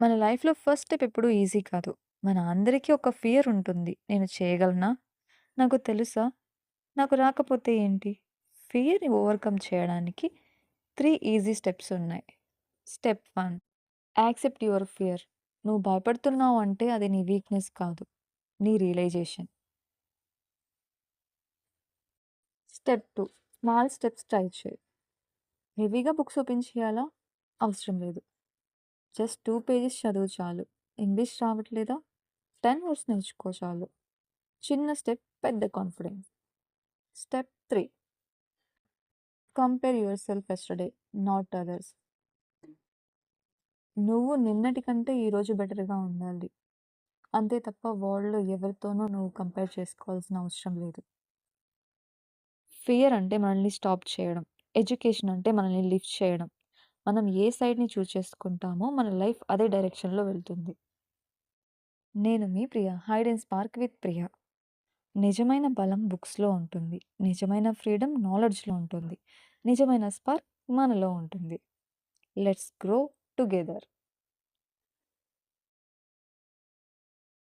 మన లైఫ్‌లో first step ఎప్పుడూ ఈజీ కాదు. మన అందరికీ ఒక ఫియర్ ఉంటుంది. నేను చేయగలనా? నాకు తెలుసా? నాకు రాకపోతే ఏంటి? ఫియర్‌ని ఓవర్‌కమ్ చేయడానికి త్రీ ఈజీ స్టెప్స్ ఉన్నాయి. Step one accept your fear. నువ్వు భయపడుతున్నావు అంటే అది నీ వీక్‌నెస్ కాదు. నీ realisation. Step two small steps try చేయి. హెవీగా బుక్స్ ఓపెన్ చేయాలా? అవసరం లేదు. జస్ట్ టూ పేజెస్ చదువు చాలు. ఇంగ్లీష్ రావట్లేదా? 10 వర్డ్స్ నేర్చుకో చాలు. చిన్న స్టెప్ పెద్ద confidence. Step three compare yourself yesterday not others. నువ్వు నిన్నటి కంటే ఈరోజు బెటర్‌గా ఉండాలి. అంతే తప్ప వరల్డ్‌లో ఎవరితోనూ నువ్వు కంపేర్ చేసుకోవాల్సిన అవసరం లేదు. ఫియర్ అంటే మనల్ని స్టాప్ చేయడం. ఎడ్యుకేషన్ అంటే మనల్ని లిఫ్ట్ చేయడం. మనం ఏ సైడ్‌ని చూజ్ చేసుకుంటామో మన లైఫ్ అదే డైరెక్షన్‌లో వెళ్తుంది. నేను మీ Priya. Hide and spark with Priya. నిజమైన బలం బుక్స్‌లో ఉంటుంది. నిజమైన ఫ్రీడమ్ నాలెడ్జ్‌లో ఉంటుంది. నిజమైన స్పార్క్ మనలో ఉంటుంది. Let's grow together.